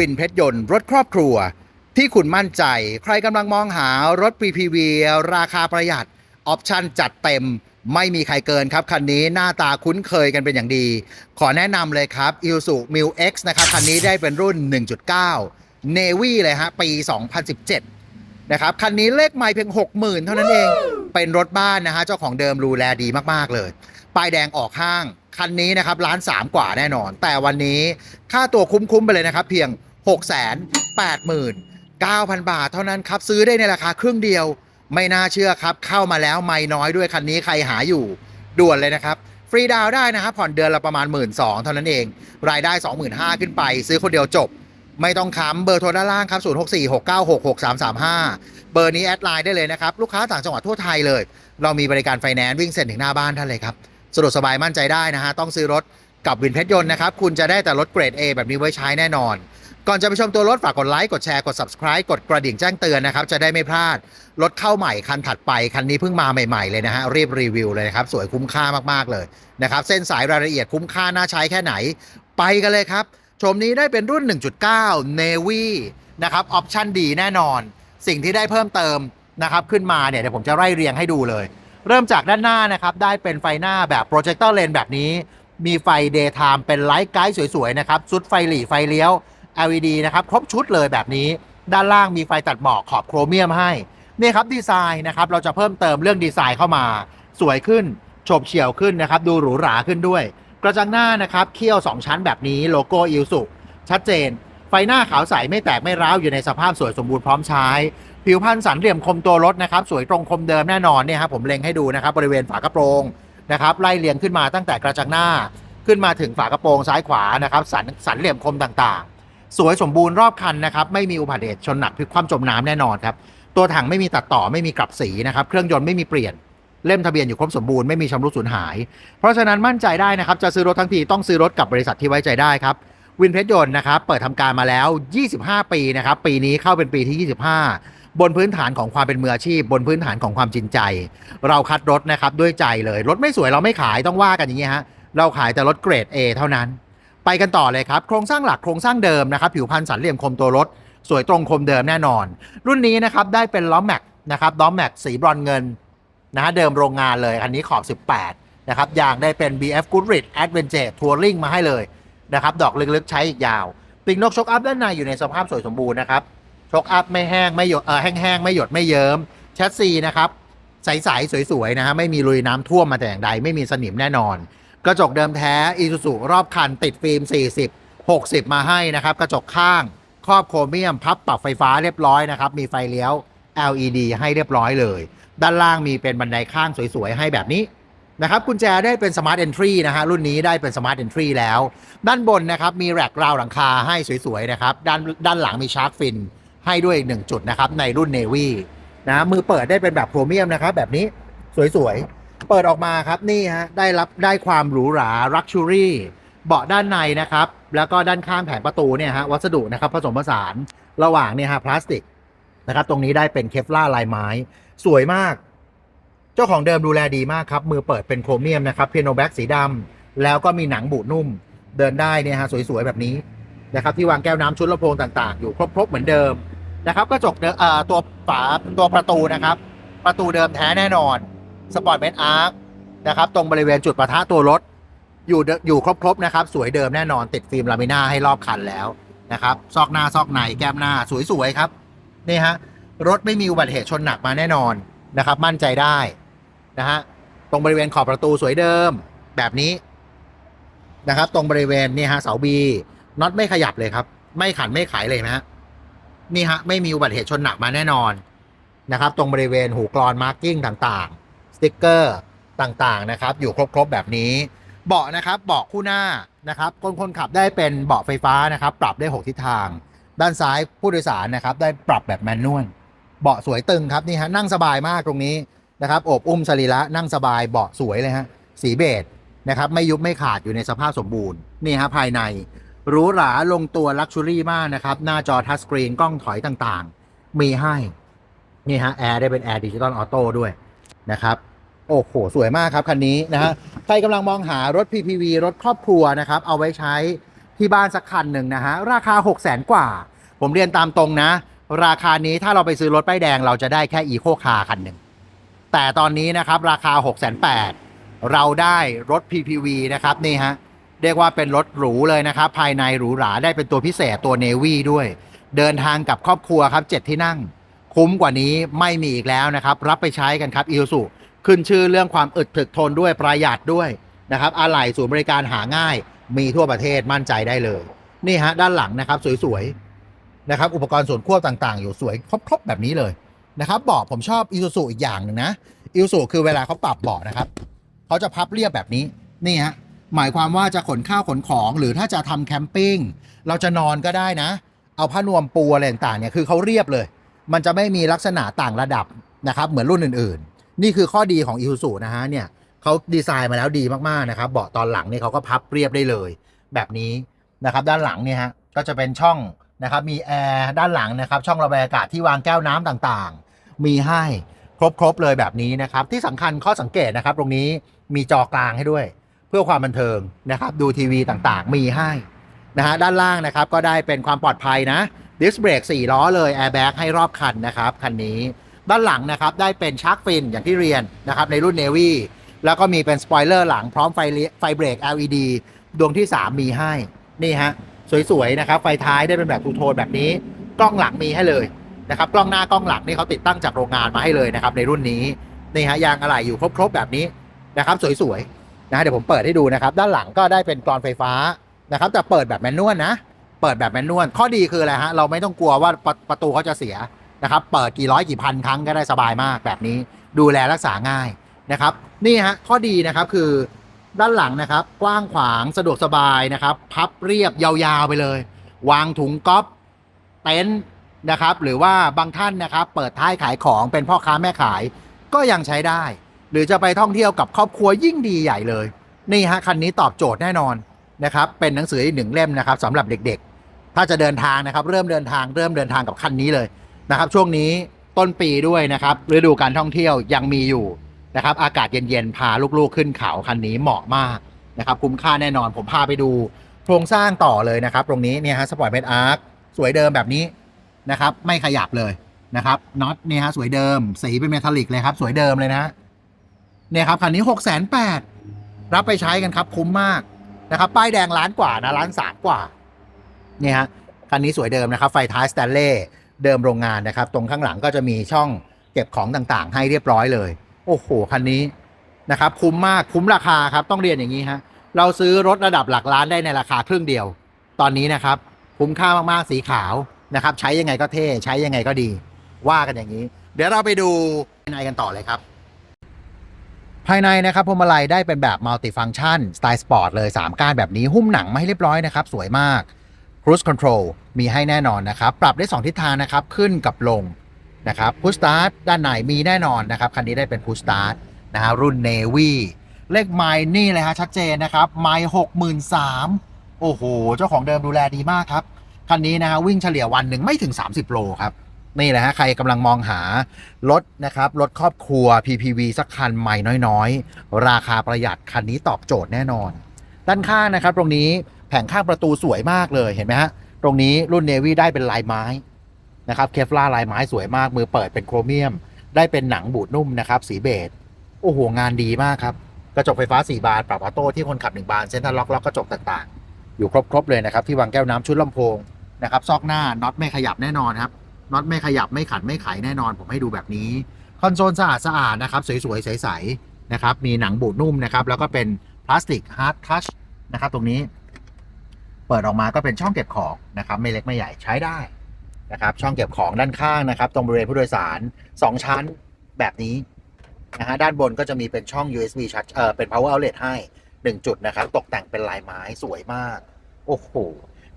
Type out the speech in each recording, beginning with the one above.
วินเพชรยนต์รถครอบครัว ที่คุณมั่นใจ ใครกำลังมองหารถ PPV ราคาประหยัด ออปชันจัดเต็ม ไม่มีใครเกินครับ คันนี้หน้าตาคุ้นเคยกันเป็นอย่างดี ขอแนะนำเลยครับ i l s u m i l X นะครับ คันนี้ได้เป็นรุ่น 1.9 Navy เลยฮะ ปี 2017 นะครับ คันนี้เลขไม่เพียง 60,000 เท่านั้นเอง เป็นรถบ้านนะฮะ เจ้าของเดิมดูแลดีมากๆเลยป้ายแดงออกห้างคันนี้นะครับล้านสามกว่าแน่นอน แต่วันนี้ค่าตัวคุ้มๆไปเลยนะครับ เพียง 6 8 9 0 0 0 บาทเท่านั้นครับซื้อได้ในราคาครึ่งเดียว ไม่น่าเชื่อครับ เข้ามาแล้วไม่น้อยด้วยคันนี้ใครหาอยู่ด่วนเลยนะครับ ฟรีดาวได้นะครับผ่อนเดือนละประมาณ 1 2ื่นเท่านั้นเอง รายได้ 25,000 ขึ้นไป ซื้อคนเดียวจบ ไม่ต้องค้ำเบอร์โทรด้านล่างครับ0 6 4 6 9 6 6 3 3 5 เบอร์นี้แอดไลน์ได้เลยนะครับลูกค้าต่างจังหวัดทั่วไทยเลย เรามีบริการไฟแนนซ์วิ่งเซ็นถึงหน้าบ้านท่านเลยครับสะดวกสบายมั่นใจได้นะฮะต้องซื้อรถกับวินเพชรยนต์นะครับ คุณจะได้แต่รถเกรด A แบบนี้ไว้ใช้แน่นอน ก่อนจะไปชมตัวรถฝากกดไลค์กดแชร์กด subscribe กดกระดิ่งแจ้งเตือนนะครับจะได้ไม่พลาดรถเข้าใหม่คันถัดไปคันนี้เพิ่งมาใหม่ๆเลยนะฮะรีบรีวิวเลยนะครับสวยคุ้มค่ามากๆเลยนะครับเส้นสายรายละเอียดคุ้มค่าน่าใช้แค่ไหน ไปกันเลยครับ ชมนี้ได้เป็นรุ่น 1.9 Navy นะครับออปชั่นดีแน่นอน สิ่งที่ได้เพิ่มเติมนะครับขึ้นมาเนี่ยเดี๋ยวผมจะไล่เรียงให้ดูเลย เริ่มจากด้านหน้านะครับได้เป็นไฟหน้าแบบโปรเจคเตอร์เลนแบบนี้ มีไฟ Daytime เป็นไลท์ไกด์สวยๆนะครับชุดไฟหลีไฟเลี้ยว LED นะครับ ครบชุดเลยแบบนี้ ด้านล่างมีไฟตัดหมอกขอบโครเมียมให้นี่ครับดีไซน์นะครับเราจะเพิ่มเติมเรื่องดีไซน์เข้ามา สวยขึ้นโฉบเฉี่ยวขึ้นนะครับ ดูหรูหราขึ้นด้วย กระจังหน้านะครับเคี่ยว 2 ชั้นแบบนี้โลโก้อิลสุชัดเจน ไฟหน้าขาวใสไม่แตกไม่ร้าวอยู่ในสภาพสวยสมบูรณ์พร้อมใช้ ผิวพันสันเหลี่ยมคมตัวรถนะครับสวยตรงคมเดิมแน่นอนเนี่ยครับผมเล็งให้ดูนะครับบริเวณฝากระโปรงนะครับไล่เรียงขึ้นมาตั้งแต่กระจังหน้า ขึ้นมาถึงฝากระโปรงซ้ายขวานะครับสันสันเหลี่ยมคมต่าง สวยสมบูรณ์รอบคันนะครับ ไม่มีอุบัติเหตุชนหนักพลิกคว่ำจมน้ำแน่นอนครับ ตัวถังไม่มีตัดต่อไม่มีกลับสีนะครับ เครื่องยนต์ไม่มีเปลี่ยน เล่มทะเบียนอยู่ครบสมบูรณ์ไม่มีชำรุดสูญหาย เพราะฉะนั้นมั่นใจได้นะครับ จะซื้อรถทั้งทีต้องซื้อรถกับบริษัทที่ไว้ใจได้ครับ วินเพชรยนต์นะครับ เปิดทำการมาแล้ว 25 ปีนะครับ ปีนี้เข้าเป็นปีที่ 25 บนพื้นฐานของความเป็นมืออาชีพ บนพื้นฐานของความจริงใจ เราคัดรถนะครับด้วยใจเลย รถไม่สวยเราไม่ขายต้องว่ากันอย่างนี้ฮะ เราขายแต่รถเกรด A เท่านั้น ไปกันต่อเลยครับ โครงสร้างหลักโครงสร้างเดิมนะครับ ผิวพันธ์สันเหลี่ยมคมตัวรถ สวยตรงคมเดิมแน่นอน รุ่นนี้นะครับได้เป็นล้อแม็กนะครับล้อแม็กสีบรอนเงินนะฮะเดิมโรงงานเลยอันนี้ขอบ 18 นะครับยางได้เป็น BF Goodrich Adventure Touring มาให้เลยนะครับดอกลึกๆใช้อีกยาวปีกนกชกอัพด้านในอยู่ในสภาพสวยสมบูรณ์นะครับชกอัพไม่แห้งไม่หยดเออแห้งๆไม่หยดไม่เยิ้มแชสซีนะครับใสๆสวยๆนะฮะไม่มีลุยน้ำท่วมมาแต่อย่างใดไม่มีสนิมแน่นอน กระจกเดิมแท้อีซูซูรอบคันติดฟิล์ม 40 60 มาให้นะครับ กระจกข้างครอบโครเมียมพับปรับไฟฟ้าเรียบร้อยนะครับ มีไฟเลี้ยว LED ให้เรียบร้อยเลย ด้านล่างมีเป็นบันไดข้างสวยๆ ให้แบบนี้นะครับกุญแจได้เป็น Smart Entry นะฮะรุ่นนี้ได้เป็น Smart Entry แล้ว ด้านบนนะครับมีแร็กราวหลังคาให้สวยๆนะครับด้านด้านหลังมีชาร์กฟินให้ด้วยอีกหนึ่งจุดนะครับในรุ่น Navy นะมือเปิดได้เป็นแบบโครเมียมนะครับแบบนี้สวยๆ เปิดออกมาครับนี่ฮะได้รับได้ความหรูหรา Luxury เบาะด้านในนะครับ แล้วก็ด้านข้างแผงประตูเนี่ยฮะวัสดุนะครับผสมผสานระหว่างเนี่ยฮะพลาสติกนะครับตรงนี้ได้เป็นเคฟล่าลายไม้ สวยมาก เจ้าของเดิมดูแลดีมากครับ มือเปิดเป็นโครเมียมนะครับเพียโนแบ็กสีดำแล้วก็มีหนังบูดนุ่ม เดินได้เนี่ยฮะสวยๆแบบนี้นะครับที่วางแก้วน้ำชุดลำโพงต่างๆ อยู่ครบๆเหมือนเดิมนะครับกระจกเดิมเอ่อตัวฝาตัวประตูนะครับ ประตูเดิมแท้แน่นอน สปอร์ตเมทอาร์คนะครับตรงบริเวณจุดประทะตัวรถ อยู่อยู่ครบๆนะครับ สวยเดิมแน่นอนติดฟิล์มลามิน่าให้รอบคันแล้วนะครับ ซอกหน้าซอกในแก้มหน้าสวยๆครับนี่ฮะรถไม่มีอุบัติเหตุชนหนักมาแน่นอนนะครับ มั่นใจได้นะฮะตรงบริเวณขอบประตูสวยเดิมแบบนี้นะครับ ตรงบริเวณนี่ฮะเสาบีน็อตไม่ขยับเลยครับ ไม่ขันไม่ขายเลยนะฮะนี่ฮะไม่มีอุบัติเหตุชนหนักมาแน่นอนนะครับ ตรงบริเวณหูกรอนมาร์กิ้งต่างๆ ติ๊กเกอร์ต่างๆนะครับ อยู่ครบๆแบบนี้ เบาะนะครับเบาะคู่หน้านะครับคนคนขับได้เป็นเบาะไฟฟ้านะครับ ปรับได้ 6 ทิศทาง ด้านซ้ายผู้โดยสารนะครับ ได้ปรับแบบแมนนวลเบาะสวยตึงครับนี่ฮะนั่งสบายมากตรงนี้นะครับอบอุ้มสรีระนั่งสบายเบาะสวยเลยฮะสีเบจนะครับไม่ยุบไม่ขาดอยู่ในสภาพสมบูรณ์นี่ฮะภายในหรูหราลงตัวลักชัวรี่มากนะครับ หน้าจอทัชสกรีนกล้องถอยต่างๆ มีให้ นี่ฮะแอร์ได้เป็นแอร์ดิจิตอลออโต้ด้วยนะครับ โอ้โห สวยมากครับคันนี้นะฮะใครกำลังมองหารถ PPV รถครอบครัวนะครับ เอาไว้ใช้ที่บ้านสักคันหนึ่งนะฮะ ราคา 6 0 0 0 0 0กว่า ผมเรียนตามตรงนะ ราคานี้ถ้าเราไปซื้อรถป้ายแดงเราจะได้แค่อีโคคาคันหนึ่ง แต่ตอนนี้นะครับ ราคา 6 8 0 0 0เราได้รถ PPV นะครับ นี่ฮะ เรียกว่าเป็นรถหรูเลยนะครับ ภายในหรูหราได้เป็นตัวพิเศษตัวเนวี่ด้วย เดินทางกับครอบครัวครับเจ็ดที่นั่ง คุ้มกว่านี้ไม่มีอีกแล้วนะครับ รับไปใช้กันครับอิลสุ ขึ้นชื่อเรื่องความอึดถึกทนด้วยประหยัดด้วยนะครับอะไหล่ศูนย์บริการหาง่าย มีทั่วประเทศมั่นใจได้เลย นี่ฮะด้านหลังนะครับสวยๆนะครับอุปกรณ์ส่วนควบต่างๆ อยู่สวยครบๆแบบนี้เลยนะครับเบาะผมชอบอิ u สุอีกอย่างหนึ่งนะอิ u สุคือเวลาเขาปรับเบาะนะครับเขาจะพับเรียบแบบนี้นี่ฮะหมายความว่าจะขนข้าวขนของ หรือถ้าจะทำแคมปิ้งเราจะนอนก็ได้นะ เอาผ้านวมปูอะไรต่างๆเนี่ยคือเขาเรียบเลย มันจะไม่มีลักษณะต่างระดับนะครับเหมือนรุ่นอื่น นี่คือข้อดีของ i s u z u นะฮะเนี่ยเขาดีไซน์มาแล้วดีมากๆนะครับเบาะตอนหลังเนี่ยเขาก็พับเรียบได้เลย แบบนี้นะครับ ด้านหลังเนี่ยฮะก็จะเป็นช่องนะครับมีแอร์ด้านหลังนะครับ ช่องระบายอากาศที่วางแก้วน้ำต่างๆ มีให้ครบๆเลยแบบนี้นะครับ ที่สำคัญข้อสังเกตนะครับ ตรงนี้มีจอกลางให้ด้วย เพื่อความบันเทิงนะครับ ดูทีวีต่างๆ มีให้นะฮะด้านล่างนะครับก็ได้เป็นความปลอดภัยนะดิสเบรก4ล้อเลยแอร์แบ็กให้รอบคันนะครับคันนี้ ด้านหลังนะครับได้เป็นชาร์กฟินอย่างที่เรียนนะครับในรุ่น Navy แล้วก็มีเป็นสปอยเลอร์หลังพร้อมไฟไฟเบรก LED ดวงที่ 3 มีให้ นี่ฮะ สวย ๆ นะครับ ไฟท้ายได้เป็นแบบทูโทนแบบนี้ กล้องหลังมีให้เลยนะครับ กล้องหน้ากล้องหลังนี่เขาติดตั้งจากโรงงานมาให้เลยนะครับ ในรุ่นนี้ นี่ฮะ ยางอะไหล่อยู่ครบ ๆ แบบนี้นะครับ สวย ๆ นะฮะเดี๋ยวผมเปิดให้ดูนะครับ ด้านหลังก็ได้เป็นกรอนไฟฟ้านะครับ แต่เปิดแบบแมนนวลนะ เปิดแบบแมนนวล ข้อดีคืออะไรฮะ เราไม่ต้องกลัวว่าประประตูเขาจะเสีย นะครับเปิดกี่ร้อยกี่พันครั้งก็ได้สบายมากแบบนี้ ดูแลรักษาง่ายนะครับนี่ฮะข้อดีนะครับคือด้านหลังนะครับ กว้างขวางสะดวกสบายนะครับ พับเรียบยาวๆไปเลย วางถุงก๊อฟเต็นท์นะครับ หรือว่าบางท่านนะครับ เปิดท้ายขายของเป็นพ่อค้าแม่ขายก็ยังใช้ได้ หรือจะไปท่องเที่ยวกับครอบครัวยิ่งดีใหญ่เลย นี่ฮะคันนี้ตอบโจทย์แน่นอนนะครับ เป็นหนังสืออีกหนึ่งเล่มนะครับสำหรับเด็กๆ ถ้าจะเดินทางนะครับ เริ่มเดินทางเริ่มเดินทางกับคันนี้เลย นะครับ ช่วงนี้ต้นปีด้วยนะครับฤดูการท่องเที่ยวยังมีอยู่นะครับ อากาศเย็นๆพาลูกๆขึ้นเขาคันนี้เหมาะมากนะครับ คุ้มค่าแน่นอนผมพาไปดูโครงสร้างต่อเลยนะครับ ตรงนี้เนี่ยฮะสปอร์ตเมดอาร์คสวยเดิมแบบนี้นะครับ ไม่ขยับเลยนะครับน็อตเนี่ยฮะสวยเดิม สีเป็นเมทัลลิกเลยครับ สวยเดิมเลยนะเนี่ยครับคันนี้หกแสนแปดรับไปใช้กันครับคุ้มมากนะครับ ป้ายแดงล้านกว่านะล้านสามกว่าเนี่ยฮะคันนี้สวยเดิมนะครับ ไฟท้ายสแตนเล่ เดิมโรงงานนะครับ ตรงข้างหลังก็จะมีช่องเก็บของต่างๆ ให้เรียบร้อยเลย โอ้โหคันนี้นะครับคุ้มมากคุ้มราคาครับต้องเรียนอย่างนี้ฮะเราซื้อรถระดับหลักล้านได้ในราคาครึ่งเดียว ตอนนี้นะครับคุ้มค่ามากๆสีขาวนะครับ ใช้ยังไงก็เท่ใช้ยังไงก็ดี ว่ากันอย่างนี้ เดี๋ยวเราไปดูภายในกันต่อเลยครับ ภายในนะครับพวงมาลัยได้เป็นแบบมัลติฟัง c t ชันสไตล์สปอร์ตเลย 3ก้านแบบนี้หุ้มหนังมาให้เรียบร้อยนะครับ สวยมาก Cruise Control มีให้แน่นอนนะครับ ปรับได้ 2 ทิศทางนะครับ ขึ้นกับลงนะครับ Push Start ด้านในมีแน่นอนนะครับ คันนี้ได้เป็น Push Start นะฮะรุ่น Navy เลขไมล์นี่เลยฮะชัดเจนนะครับไมล์หกหมื่นสามโอ้โห เจ้าของเดิมดูแลดีมากครับ คันนี้นะฮะวิ่งเฉลี่ยวันหนึ่งไม่ถึง 30 โลครับ นี่แหละฮะใครกำลังมองหารถนะครับรถครอบครัว PPV สักคันใหม่น้อยๆ ราคาประหยัดคันนี้ตอบโจทย์แน่นอน ด้านข้างนะครับตรงนี้ แผงข้างประตูสวยมากเลยเห็นไหมฮะ ตรงนี้รุ่นเนวี่ได้เป็นลายไม้นะครับเคฟล่าลายไม้สวยมาก มือเปิดเป็นโครเมียม ได้เป็นหนังบูดนุ่มนะครับสีเบจโอ้โหงานดีมากครับ กระจกไฟฟ้า 4 บาน ปรับออโต้ที่คนขับ 1 บานเซ็นทรัลล็อกล็อกกระจกต่างๆ อยู่ครบๆเลยนะครับ ที่วางแก้วน้ำชุดลำโพงนะครับซอกหน้าน็อตไม่ขยับแน่นอนครับน็อตไม่ขยับไม่ขัดไม่ไขแน่นอน ผมให้ดูแบบนี้คอนโซลสะอาดสะอาดนะครับสวยๆใสๆนะครับมีหนังบูดนุ่มนะครับแล้วก็เป็นพลาสติกฮาร์ดทัชนะครับตรงนี้ เปิดออกมาก็เป็นช่องเก็บของนะครับไม่เล็กไม่ใหญ่ใช้ได้นะครับช่องเก็บของด้านข้างนะครับ ตรงบริเวณผู้โดยสาร 2 ชั้นแบบนี้นะฮะด้านบนก็จะมีเป็นช่อง USB ชาร์จเอ่อเป็น power outlet ให้ 1 จุดนะครับ ตกแต่งเป็นลายไม้สวยมาก โอ้โห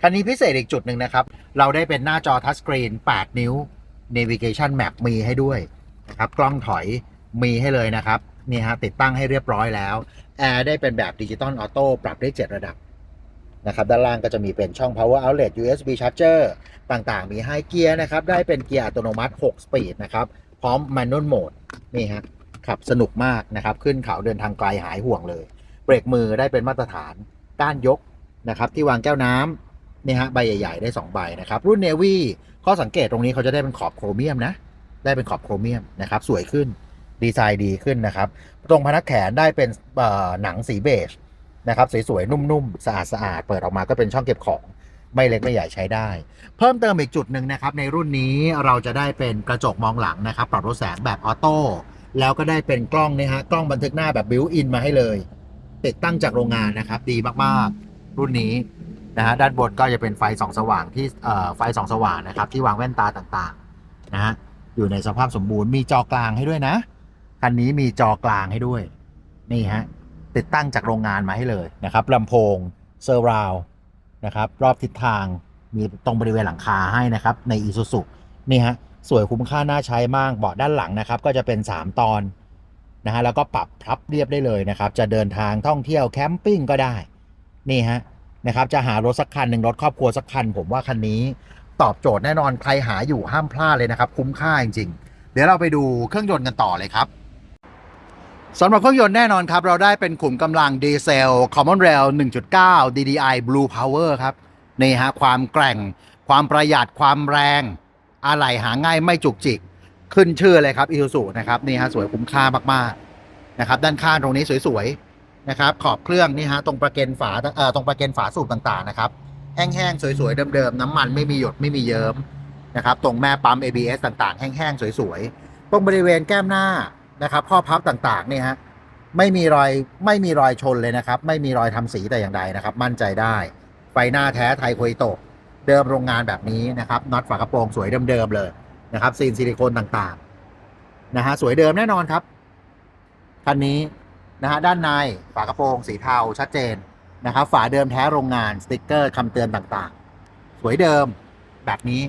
คันนี้พิเศษอีกจุดหนึ่งนะครับ เราได้เป็นหน้าจอทัชสกรีน 8 นิ้ว Navigation Map มีให้ด้วยนะครับ กล้องถอยมีให้เลยนะครับ นี่ฮะติดตั้งให้เรียบร้อยแล้วแอร์ได้เป็นแบบดิจิตอลออโต้ปรับได้ 7 ระดับ นะครับด้านล่างก็จะมีเป็นช่อง power outlet USB charger ต่างๆ มีให้เกียร์นะครับ ได้เป็นเกียร์อัตโนมัติ6 speed นะครับ พร้อม manual mode นี่ฮะขับสนุกมากนะครับ ขึ้นเขาเดินทางไกลหายห่วงเลย เบรกมือได้เป็นมาตรฐานก้านยกนะครับ ที่วางแก้วน้ำนี่ฮะใบใหญ่ๆ ได้ 2 ใบนะครับ รุ่นเนวี่ข้อสังเกตตรงนี้เขาจะได้เป็นขอบโครเมียมนะ ได้เป็นขอบโครเมียมนะครับ สวยขึ้นดีไซน์ดีขึ้นนะครับ ตรงพนักแขนได้เป็นหนังสีเบจ นะครับสวยๆนุ่มๆสะอาดๆเปิดออกมาก็เป็นช่องเก็บของไม่เล็กไม่ใหญ่ใช้ได้ เพิ่มเติมอีกจุดหนึ่งนะครับ ในรุ่นนี้เราจะได้เป็นกระจกมองหลังนะครับ ปรับลดแสงแบบออโต้แล้วก็ได้เป็นกล้องนะฮะกล้องบันทึกหน้าแบบบิวอินมาให้เลย ติดตั้งจากโรงงานนะครับ ดีมากๆ รุ่นนี้นะฮะด้านบนก็จะเป็นไฟสองสว่างที่เอ่อไฟสองสว่างนะครับ ที่วางแว่นตาต่างๆนะฮะอยู่ในสภาพสมบูรณ์มีจอกลางให้ด้วยนะคันนี้มีจอกลางให้ด้วยนี่ฮะ ติดตั้งจากโรงงานมาให้เลยนะครับลำโพงเซอร์ราวนะครับรอบทิศทางมีตรงบริเวณหลังคาให้นะครับในอีซูซุนี่ฮะสวยคุ้มค่าน่าใช้มากเบาะด้านหลังนะครับ ก็จะเป็น 3 ตอนนะฮะแล้วก็ปรับพับเรียบได้เลยนะครับ จะเดินทางท่องเที่ยวแคมปิ้งก็ได้นี่ฮะนะครับจะหารถสักคันหนึ่งรถครอบครัวสักคัน ผมว่าคันนี้ตอบโจทย์แน่นอนใครหาอยู่ห้ามพลาดเลยนะครับ คุ้มค่าจริงๆ เดี๋ยวเราไปดูเครื่องยนต์กันต่อเลยครับ สำหรับเครื่องยนต์แน่นอนครับ เราได้เป็นขุมกำลังดีเซล Common Rail 1.9 DDI Blue Power ครับ นี่ฮะ ความแกร่ง ความประหยัดความแรง อะไหล่หาง่ายไม่จุกจิก ขึ้นชื่อเลยครับ Isuzu นะครับ นี่ฮะ สวยคุ้มค่ามากๆนะครับ ด้านข้างตรงนี้สวยๆนะครับ ขอบเครื่องนี่ฮะ ตรงประเกนฝาเอ่อตรงประเกนฝาสูบต่างๆนะครับ แห้งๆ สวยๆ เดิมๆ น้ำมันไม่มีหยดไม่มีเยิ้มนะครับ ตรงแม่ปั๊ม ABS ต่างๆ แห้งๆ สวยๆ ตรงบริเวณแก้มหน้า นะครับ ข้อพับต่างๆเนี่ยฮะไม่มีรอยไม่มีรอยชนเลยนะครับ ไม่มีรอยทำสีแต่อย่างใดนะครับ มั่นใจได้ไฟหน้าแท้ไทยโคยโตเดิมโรงงานแบบนี้นะครับน็อตฝากระโปรงสวยเดิมๆเลยนะครับซีนซิลิโคนต่างๆนะฮะสวยเดิมแน่นอนครับคันนี้นะฮะด้านในฝากระโปรงสีเทาชัดเจนนะครับฝาเดิมแท้โรงงานสติกเกอร์คำเตือนต่างๆ สวยเดิมแบบนี้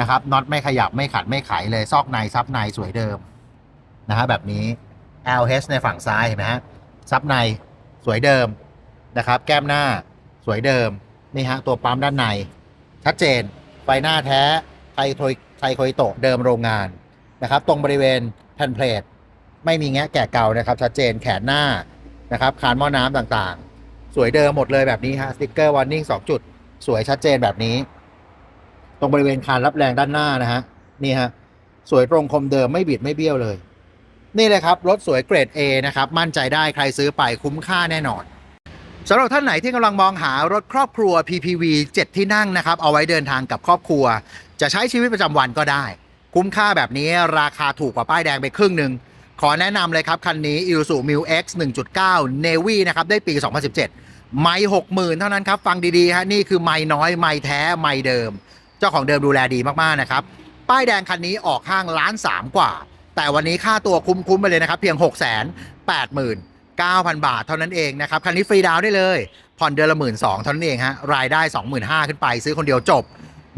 นะครับน็อตไม่ขยับไม่ขัดไม่ไขเลยซอกในซับในสวยเดิม นะฮะแบบนี้ LH ในฝั่งซ้ายเห็นไหมฮะซับในสวยเดิมนะครับ แก้มหน้าสวยเดิมนี่ฮะตัวปั๊มด้านใน ชัดเจนไฟหน้าแท้ไทยโทยไทยโคยโตเดิมโรงงานนะครับ ตรงบริเวณแผ่นเพลทไม่มีแงะแกะเก่านะครับ ชัดเจนแขนหน้านะครับคานหม้อน้ำต่างๆ สวยเดิมหมดเลยแบบนี้ฮะสติ๊กเกอร์วอร์นิ่งสองจุด สวยชัดเจนแบบนี้ ตรงบริเวณคานรับแรงด้านหน้านะฮะนี่ฮะสวยตรงคมเดิมไม่บิดไม่เบี้ยวเลย นี่เลยครับ รถสวยเกรด A นะครับ มั่นใจได้ใครซื้อไปคุ้มค่าแน่นอนสำหรับท่านไหนที่กำลังมองหารถครอบครัว PPV 7 ที่นั่งนะครับ เอาไว้เดินทางกับครอบครัว จะใช้ชีวิตประจำวันก็ได้ คุ้มค่าแบบนี้ราคาถูกกว่าป้ายแดงไปครึ่งหนึ่งขอแนะนำเลยครับ คันนี้ Isuzu Mil X 1.9 Navy นะครับ ได้ปี 2017 ไม่หกหมื่นเท่านั้นครับ ฟังดีๆฮะนี่คือไม่น้อยไม่แท้ไม่เดิม เจ้าของเดิมดูแลดีมากๆนะครับ ป้ายแดงคันนี้ออกห้างล้านสามกว่า แต่วันนี้ค่าตัวคุ้มๆไปเลยนะครับเพียง 6 8 9 0 0 0 บาทเท่านั้นเองนะครับ คันนี้ฟรีดาวน์ได้เลย ผ่อนเดือนละหมื่นสองเท่านั้นเองฮะ รายได้ 25,000 ขึ้นไป ซื้อคนเดียวจบ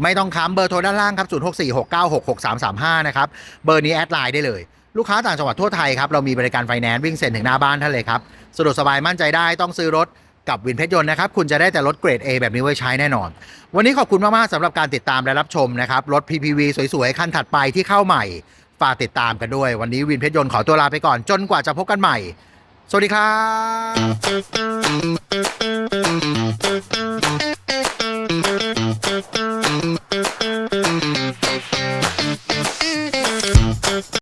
ไม่ต้องค้ำเบอร์โทรด้านล่างครับ 0646966335 นะครับ เบอร์นี้แอดไลน์ได้เลย ลูกค้าต่างจังหวัดทั่วไทยครับ เรามีบริการไฟแนนซ์วิ่งเซ็นถึงหน้าบ้านท่านเลยครับ สะดวกสบายมั่นใจได้ต้องซื้อรถกับวินเพชรยนต์นะครับ คุณจะได้แต่รถเกรด A แบบนี้ไว้ใช้แน่นอน วันนี้ขอบคุณมากๆสำหรับการติดตามและรับชมนะครับ รถ PPV สวยๆ คันถัดไปที่เข้าใหม่ ฝากติดตามกันด้วย วันนี้วินเพชรยนต์ขอตัวลาไปก่อนจนกว่าจะพบกันใหม่ สวัสดีครับ